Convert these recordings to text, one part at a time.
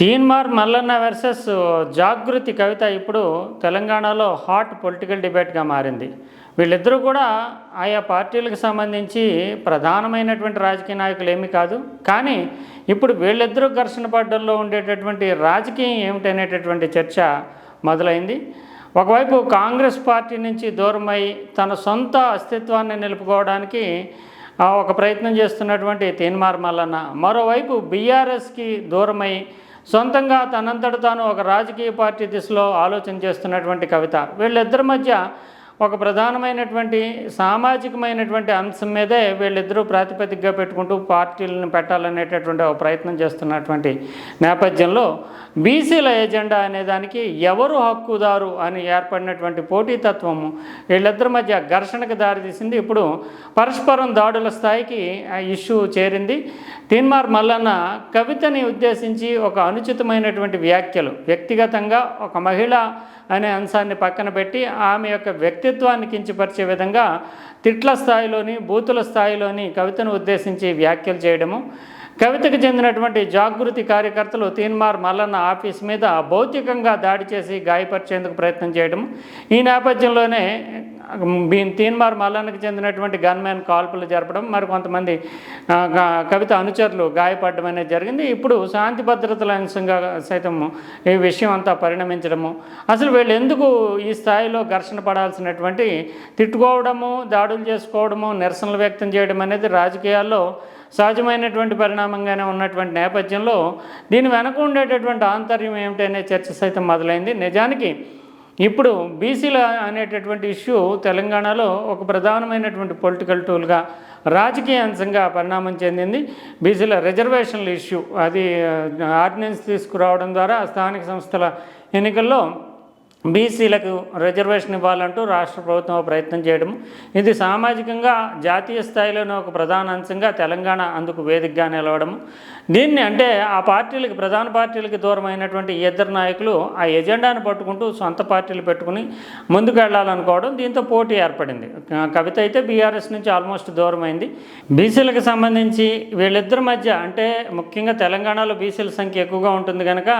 Teenmar Mallanna versus Jagruthi Kavitha ఇప్పుడు తెలంగాణలో hot political డిబేట్గా మారింది. వీళ్ళిద్దరూ కూడా ఆయా పార్టీలకు సంబంధించి ప్రధానమైనటువంటి రాజకీయ నాయకులు ఏమీ కాదు. కానీ ఇప్పుడు వీళ్ళిద్దరూ ఘర్షణ పడ్డల్లో ఉండేటటువంటి రాజకీయం ఏమిటనేటటువంటి చర్చ మొదలైంది. ఒకవైపు కాంగ్రెస్ పార్టీ నుంచి దూరమై తన సొంత అస్తిత్వాన్ని నిలుపుకోవడానికి ఒక ప్రయత్నం చేస్తున్నటువంటి తీన్మార్ మల్లన్న. మరోవైపు బీఆర్ఎస్కి దూరమై సొంతంగా తనంతట తాను ఒక రాజకీయ పార్టీ దిశలో ఆలోచన చేస్తున్నటువంటి కవిత. వీళ్ళిద్దరి మధ్య ఒక ప్రధానమైనటువంటి సామాజికమైనటువంటి అంశం మీదే వీళ్ళిద్దరూ ప్రాతిపదికగా పెట్టుకుంటూ పార్టీలను పెట్టాలనేటటువంటి ఒక ప్రయత్నం చేస్తున్నటువంటి నేపథ్యంలో బీసీల ఎజెండా అనే దానికి ఎవరు హక్కుదారు అని ఏర్పడినటువంటి పోటీతత్వము వీళ్ళిద్దరి మధ్య ఘర్షణకు దారితీసింది ఇప్పుడు పరస్పరం దాడుల స్థాయికి ఇష్యూ చేరింది. తీన్మార్ మల్లన్న కవితని ఉద్దేశించి ఒక అనుచితమైనటువంటి వ్యాఖ్యలు వ్యక్తిగతంగా ఒక మహిళ అనే అంశాన్ని పక్కన పెట్టి ఆమె యొక్క వ్యక్తిత్వాన్ని కించపరిచే విధంగా తిట్ల స్థాయిలోని బూతుల స్థాయిలోని కవితను ఉద్దేశించి వ్యాఖ్యలు చేయడము కవితకు చెందినటువంటి జాగృతి కార్యకర్తలు తీన్మార్ మల్లన్న ఆఫీస్ మీద భౌతికంగా దాడి చేసి గాయపరిచేందుకు ప్రయత్నం చేయడం. ఈ నేపథ్యంలోనే తీన్మార్ మల్లన్నకు చెందినటువంటి గన్మ్యాన్ కాల్పులు జరపడం మరి కొంతమంది కవిత అనుచరులు గాయపడడం అనేది జరిగింది. ఇప్పుడు శాంతి భద్రతల అంశంగా సైతం ఈ విషయం అంతా పరిణమించడము. అసలు వీళ్ళు ఎందుకు ఈ స్థాయిలో ఘర్షణ పడాల్సినటువంటి తిట్టుకోవడము దాడులు చేసుకోవడము నిరసనలు వ్యక్తం చేయడం అనేది రాజకీయాల్లో సహజమైనటువంటి పరిణామంగానే ఉన్నటువంటి నేపథ్యంలో దీని వెనక ఉండేటటువంటి ఆంతర్యం ఏమిటనే చర్చ సైతం మొదలైంది. నిజానికి ఇప్పుడు బీసీల అనేటటువంటి ఇష్యూ తెలంగాణలో ఒక ప్రధానమైనటువంటి పొలిటికల్ టూల్గా రాజకీయ అంశంగా పరిణామం చెందింది. బీసీల రిజర్వేషన్ల ఇష్యూ అది ఆర్డినెన్స్ తీసుకురావడం ద్వారా స్థానిక సంస్థల ఎన్నికల్లో బీసీలకు రిజర్వేషన్ ఇవ్వాలంటూ రాష్ట్ర ప్రభుత్వం ప్రయత్నం చేయడం. ఇది సామాజికంగా జాతీయ స్థాయిలోనే ఒక ప్రధాన అంశంగా తెలంగాణ అందుకు వేదికగా నిలవడం. దీన్ని అంటే ఆ పార్టీలకు ప్రధాన పార్టీలకు దూరమైనటువంటి ఇద్దరు నాయకులు ఆ ఎజెండాను పట్టుకుంటూ సొంత పార్టీలు పెట్టుకుని ముందుకు వెళ్ళాలనుకోవడం దీంతో పోటీ ఏర్పడింది. కవిత అయితే బీఆర్ఎస్ నుంచి ఆల్మోస్ట్ దూరమైంది. బీసీలకు సంబంధించి వీళ్ళిద్దరి మధ్య అంటే ముఖ్యంగా తెలంగాణలో బీసీల సంఖ్య ఎక్కువగా ఉంటుంది కనుక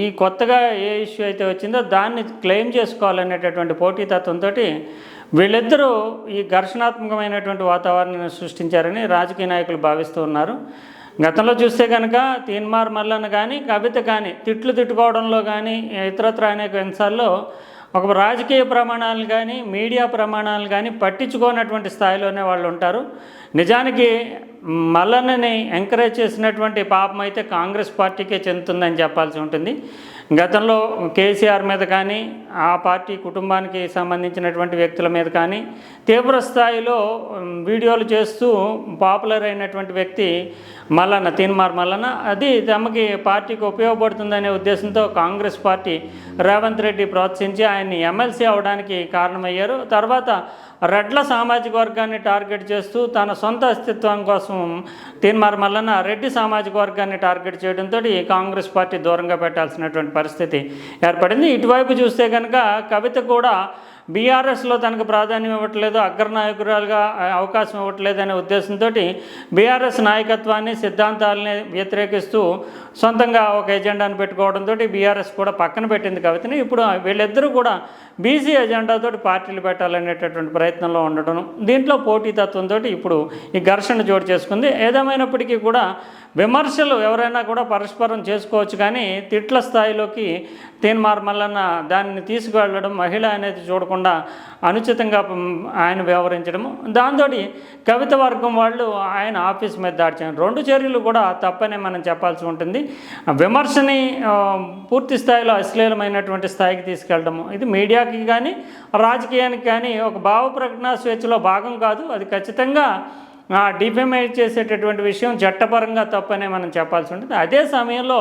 ఈ కొత్తగా ఏ ఇష్యూ అయితే వచ్చిందో దాన్ని క్లెయిమ్ చేసుకోవాలనేటటువంటి పోటీతత్వంతో వీళ్ళిద్దరూ ఈ ఘర్షణాత్మకమైనటువంటి వాతావరణాన్ని సృష్టించారని రాజకీయ నాయకులు భావిస్తూ ఉన్నారు. గతంలో చూస్తే కనుక తీన్మార్ మల్లన్న కానీ కవిత కానీ తిట్లు తిట్టుకోవడంలో కానీ ఇతరత్ర అనేక అంశాల్లో ఒక రాజకీయ ప్రమాణాలు కానీ మీడియా ప్రమాణాలు కానీ పట్టించుకోనటువంటి స్థాయిలోనే వాళ్ళు ఉంటారు. నిజానికి మల్లన్నని ఎంకరేజ్ చేసినటువంటి పాపం అయితే కాంగ్రెస్ పార్టీకే చెందుతుందని చెప్పాల్సి ఉంటుంది. గతంలో కేసీఆర్ మీద కానీ ఆ పార్టీ కుటుంబానికి సంబంధించినటువంటి వ్యక్తుల మీద కానీ తీవ్ర స్థాయిలో వీడియోలు చేస్తూ పాపులర్ అయినటువంటి వ్యక్తి మల్లన్న తీన్మార్ మల్లన్న. అది తమకి పార్టీకి ఉపయోగపడుతుందనే ఉద్దేశంతో కాంగ్రెస్ పార్టీ రేవంత్ రెడ్డి ప్రోత్సహించి ఆయన్ని ఎమ్మెల్సీ అవడానికి కారణమయ్యారు. తర్వాత రెడ్ల సామాజిక వర్గాన్ని టార్గెట్ చేస్తూ తన సొంత అస్తిత్వం కోసం తీన్మార్ మల్లన్న రెడ్డి సామాజిక వర్గాన్ని టార్గెట్ చేయడంతో కాంగ్రెస్ పార్టీ దూరంగా పెట్టాల్సినటువంటి పరిస్థితి ఏర్పడింది. ఇటువైపు చూస్తే కనుక కవిత కూడా బీఆర్ఎస్లో తనకు ప్రాధాన్యం ఇవ్వట్లేదు అగ్రనాయకురాలుగా అవకాశం ఇవ్వట్లేదు అనే ఉద్దేశంతో బీఆర్ఎస్ నాయకత్వాన్ని సిద్ధాంతాలని వ్యతిరేకిస్తూ సొంతంగా ఒక ఎజెండాను పెట్టుకోవడంతో బీఆర్ఎస్ కూడా పక్కన పెట్టింది కవితని ఇప్పుడు వీళ్ళిద్దరూ కూడా బీసీ ఎజెండాతో పార్టీలు పెట్టాలనేటటువంటి ప్రయత్నంలో ఉండడం దీంట్లో పోటీతత్వంతో ఇప్పుడు ఈ ఘర్షణ చోటు చేసుకుంది. ఏదేమైనప్పటికీ కూడా విమర్శలు ఎవరైనా కూడా పరస్పరం చేసుకోవచ్చు కానీ తిట్ల స్థాయిలోకి తీన్మార్ మల్లన్న దానిని తీసుకువెళ్ళడం మహిళ అనేది చూడకుండా అనుచితంగా ఆయన వ్యవహరించడము. దాంతో కవిత వర్గం వాళ్ళు ఆయన ఆఫీస్ మీద దాడిచారు రెండు చర్యలు కూడా తప్పనే మనం చెప్పాల్సి ఉంటుంది. విమర్శని పూర్తి స్థాయిలో అశ్లీలమైనటువంటి స్థాయికి తీసుకెళ్ళడము. ఇది మీడియాకి కానీ రాజకీయానికి కానీ ఒక భావ ప్రకటన స్వేచ్ఛలో భాగం కాదు. అది ఖచ్చితంగా డిఫెమేట్ చేసేటటువంటి విషయం చట్టపరంగా తప్పనే మనం చెప్పాల్సి ఉంటుంది. అదే సమయంలో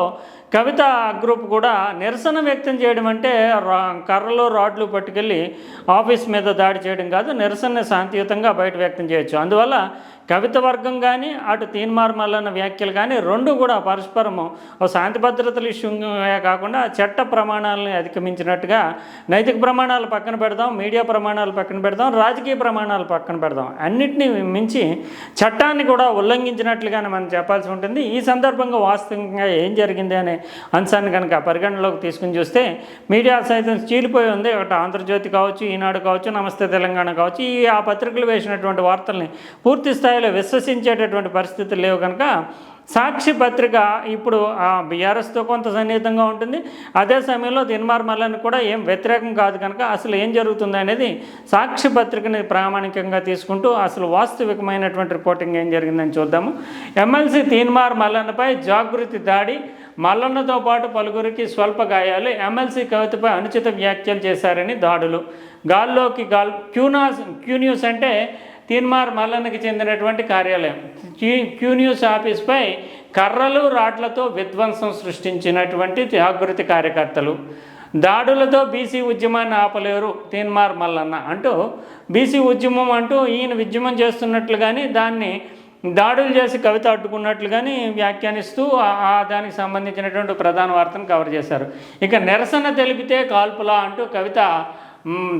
కవిత గ్రూప్ కూడా నిరసన వ్యక్తం చేయడం అంటే కర్రలు రాడ్లు పట్టుకెళ్ళి ఆఫీస్ మీద దాడి చేయడం కాదు నిరసన శాంతియుతంగా బయట వ్యక్తం చేయొచ్చు. అందువల్ల కవిత వర్గం కానీ అటు తీన్మార్మల్లన్న వ్యాఖ్యలు కానీ రెండు కూడా పరస్పరము ఓ శాంతి భద్రతల ఇష్యూ కాకుండా చట్ట ప్రమాణాలని అధిగమించినట్టుగా నైతిక ప్రమాణాలు పక్కన పెడదాం మీడియా ప్రమాణాలు పక్కన పెడదాం రాజకీయ ప్రమాణాలు పక్కన పెడదాం. అన్నిటినీ మించి చట్టాన్ని కూడా ఉల్లంఘించినట్లుగానే మనం చెప్పాల్సి ఉంటుంది. ఈ సందర్భంగా వాస్తవంగా ఏం జరిగింది అనే అంశాన్ని కనుక పరిగణనలోకి తీసుకుని చూస్తే మీడియా సైతం చీలిపోయి ఉంది. ఒకటి ఆంధ్రజ్యోతి కావచ్చు ఈనాడు కావచ్చు నమస్తే తెలంగాణ కావచ్చు ఈ ఆ పత్రికలు వేసినటువంటి వార్తల్ని పూర్తి స్థాయిలో విశ్వసించేటటువంటి పరిస్థితులు లేవు కనుక సాక్షి పత్రిక ఇప్పుడు ఆ బీఆర్ఎస్తో కొంత సన్నిహితంగా ఉంటుంది. అదే సమయంలో దిన్మార్ మల్లని కూడా ఏం వ్యతిరేకం కాదు కనుక అసలు ఏం జరుగుతుంది అనేది సాక్షి పత్రికని ప్రామాణికంగా తీసుకుంటూ అసలు వాస్తవికమైనటువంటి రిపోర్టింగ్ ఏం జరిగిందని చూద్దాము. ఎమ్మెల్సీ తీన్మార్ మల్లన్నపై జాగృతి దాడి మల్లన్నతో పాటు పలువురికి స్వల్ప గాయాలు ఎమ్మెల్సీ కవితపై అనుచిత వ్యాఖ్యలు చేశారని దాడులు. గాల్లోకి గాల్ క్యూనాస్ క్యూ న్యూస్ అంటే తీన్మార్ మల్లన్నకి చెందినటువంటి కార్యాలయం. క్యూ క్యూ న్యూస్ ఆఫీస్పై కర్రలు రాట్లతో విధ్వంసం సృష్టించినటువంటి జాగృతి కార్యకర్తలు. దాడులతో బీసీ ఉద్యమాన్ని ఆపలేరు తీన్మార్ మల్లన్న అంటూ బీసీ ఉద్యమం అంటూ ఈయన ఉద్యమం చేస్తున్నట్లుగాని దాన్ని దాడులు చేసి కవిత అడ్డుకున్నట్లు కానీ వ్యాఖ్యానిస్తూ ఆ- దానికి సంబంధించినటువంటి ప్రధాన వార్తను కవర్ చేశారు. ఇక నిరసన తెలిపితే కాల్పులా అంటూ కవిత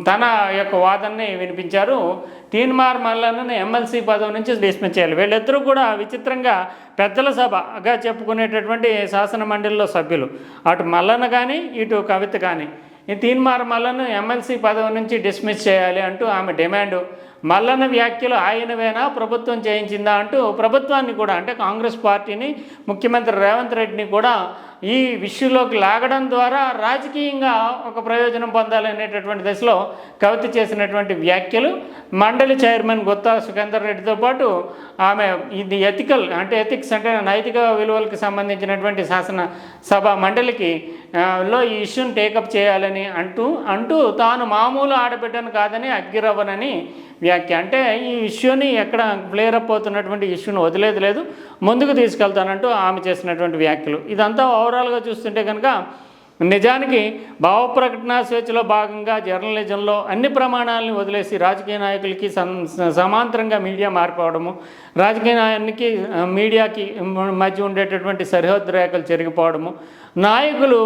తన యొక్క వాదనని వినిపించారు. తీన్మార్ మల్లన్నను ఎమ్మెల్సీ పదవి నుంచి డిస్మిస్ చేయాలి. వీళ్ళిద్దరూ కూడా విచిత్రంగా పెద్దల సభగా చెప్పుకునేటటువంటి శాసన మండలిలో సభ్యులు. అటు మల్లన్న కానీ ఇటు కవిత కానీ ఈ తీన్మార్ మల్లను ఎమ్మెల్సీ పదవి నుంచి డిస్మిస్ చేయాలి అంటూ ఆమె డిమాండు. మల్లన్న వ్యాఖ్యలు ఆయనవేనా? ప్రభుత్వం చేయించిందా అంటూ ప్రభుత్వాన్ని కూడా అంటే కాంగ్రెస్ పార్టీని ముఖ్యమంత్రి రేవంత్ రెడ్డిని కూడా ఈ విషయంలోకి లాగడం ద్వారా రాజకీయంగా ఒక ప్రయోజనం పొందాలనేటటువంటి దశలో కవిత చేసినటువంటి వ్యాఖ్యలు మండలి చైర్మన్ గుత్తా సుఖేందర్ రెడ్డితో పాటు ఆమె ఇది ఎథికల్ అంటే ఎథిక్స్ అంటే నైతిక విలువలకు సంబంధించినటువంటి శాసన సభ మండలికి లో ఈ ఇష్యూని టేకప్ చేయాలని అంటూ అంటూ తాను మామూలు ఆడబిడ్డను కాదని అగ్గిరవ్వనని వ్యాఖ్య. అంటే ఈ ఇష్యూని ఎక్కడ క్లియర్ అప్ అవుతున్నటువంటి ఇష్యూని వదిలేదు లేదు ముందుకు తీసుకెళ్తానంటూ ఆమె చేసినటువంటి వ్యాఖ్యలు. ఇదంతా ఓవరాల్గా చూస్తుంటే కనుక నిజానికి భావప్రకటన స్వేచ్ఛలో భాగంగా జర్నలిజంలో అన్ని ప్రమాణాలను వదిలేసి రాజకీయ నాయకులకి సమాంతరంగా మీడియా మారిపోవడము రాజకీయ నాయకునికి మీడియాకి మధ్య ఉండేటటువంటి సరిహద్దు రేఖలు చెరిగిపోవడము నాయకులు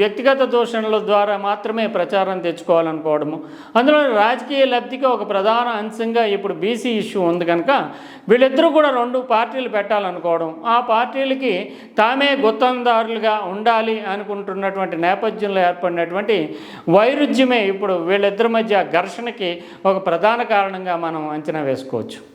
వ్యక్తిగత దూషణల ద్వారా మాత్రమే ప్రచారం తెచ్చుకోవాలనుకోవడము. అందులో రాజకీయ లబ్ధికి ఒక ప్రధాన అంశంగా ఇప్పుడు బీసీ ఇష్యూ ఉంది కనుక వీళ్ళిద్దరూ కూడా రెండు పార్టీలు పెట్టాలనుకోవడం. ఆ పార్టీలకి తామే గుత్తందారులుగా ఉండాలి అనుకుంటున్నటువంటి నేపథ్యంలో ఏర్పడినటువంటి వైరుధ్యమే ఇప్పుడు వీళ్ళిద్దరి మధ్య ఘర్షణకి ఒక ప్రధాన కారణంగా మనం అంచనా వేసుకోవచ్చు.